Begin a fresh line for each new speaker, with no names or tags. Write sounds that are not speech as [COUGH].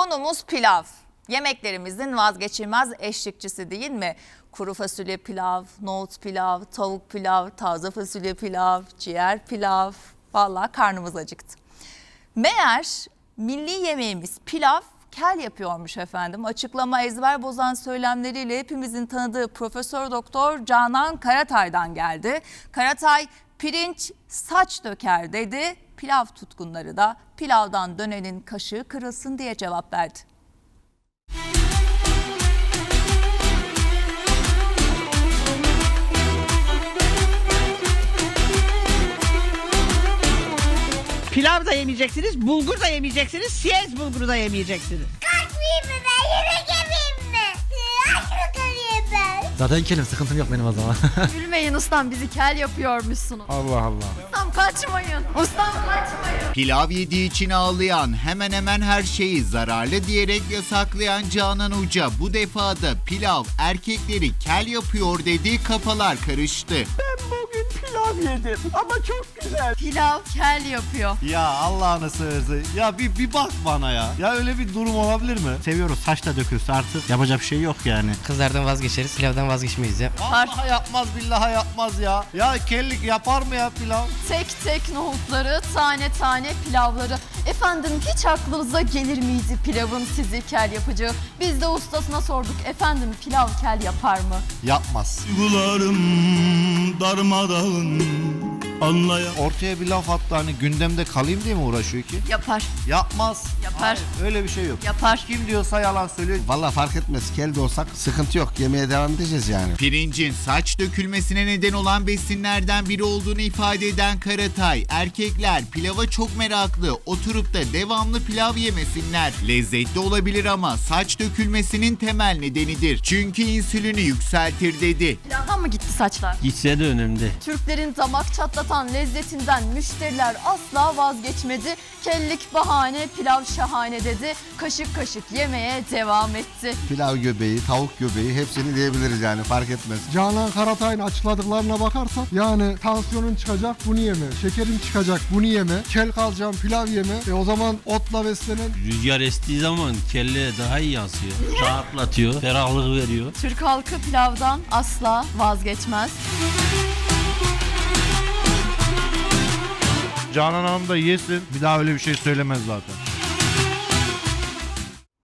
Konumuz pilav. Yemeklerimizin vazgeçilmez eşlikçisi değil mi? Kuru fasulye pilav, nohut pilav, tavuk pilav, taze fasulye pilav, ciğer pilav. Vallahi karnımız acıktı. Meğer milli yemeğimiz pilav kel yapıyormuş efendim. Açıklama ezber bozan söylemleriyle hepimizin tanıdığı Profesör Doktor Canan Karatay'dan geldi. Karatay pirinç saç döker dedi. Pilav tutkunları da pilavdan dönenin kaşığı kırılsın diye cevap verdi.
Pilav da yemeyeceksiniz, bulgur da yemeyeceksiniz, siyez bulguru da yemeyeceksiniz.
Kalkmayayım mı
Zaten kelim sıkıntım yok benim o zaman. [LAUGHS]
Gülmeyin ustam bizi kel yapıyormuşsunuz.
Allah Allah.
Ustam kaçmayın. Ustam kaçmayın.
Pilav yediği için ağlayan, hemen hemen her şeyi zararlı diyerek yasaklayan Canan Uca bu defada pilav erkekleri kel yapıyor dediği kafalar karıştı.
Bugün pilav yedim ama çok güzel.
Pilav kel yapıyor.
Ya Allah'ını seversen. Ya bir, bir bak bana ya. Ya öyle bir durum olabilir mi? Seviyoruz saç da dökülse artık yapacak bir şey yok yani.
Kızlardan vazgeçeriz, pilavdan vazgeçmeyiz ya.
Vallahi yapmaz billahi yapmaz ya. Ya kellik yapar mı ya pilav?
Tek tek nohutları, tane tane pilavları. Efendim hiç aklınıza gelir miydi pilavın sizi kel yapacağı? Biz de ustasına sorduk. Efendim pilav kel yapar mı?
Yapmaz.
Duygularım darmadağın anlayan
Ortaya bir laf attı hani gündemde kalayım diye mi uğraşıyor ki?
Yapar.
Yapmaz.
Yapar.
Öyle bir şey yok.
Yapar.
Kim diyorsa yalan söylüyor.
Valla fark etmez. Kel de olsak sıkıntı yok. Yemeye devam edeceğiz yani.
Pirincin saç dökülmesine neden olan besinlerden biri olduğunu ifade eden Karatay, erkekler pilava çok meraklı, oturup da devamlı pilav yemesinler. Lezzetli olabilir ama saç dökülmesinin temel nedenidir. Çünkü insülini yükseltir dedi.
Pilavdan mı gitti saçlar?
Gitse de önemli
Türklerin damak çatlatan lezzetinden müşteriler asla vazgeçmedi. Kellik bahane, pilav şahane dedi. Kaşık kaşık yemeye devam etti.
Pilav göbeği, tavuk göbeği hepsini diyebiliriz yani fark etmez.
Canan Karatay'ın açıkladıklarına bakarsak yani tansiyonun çıkacak bunu yeme, şekerin çıkacak bunu yeme, kel kalacağım pilav yeme. E o zaman otla beslenen
Rüzgar estiği zaman kelle daha iyi yansıyor Rahatlatıyor, ferahlık veriyor
Türk halkı pilavdan asla vazgeçmez.
Canan Hanım da yesin. Bir daha öyle bir şey söylemez zaten.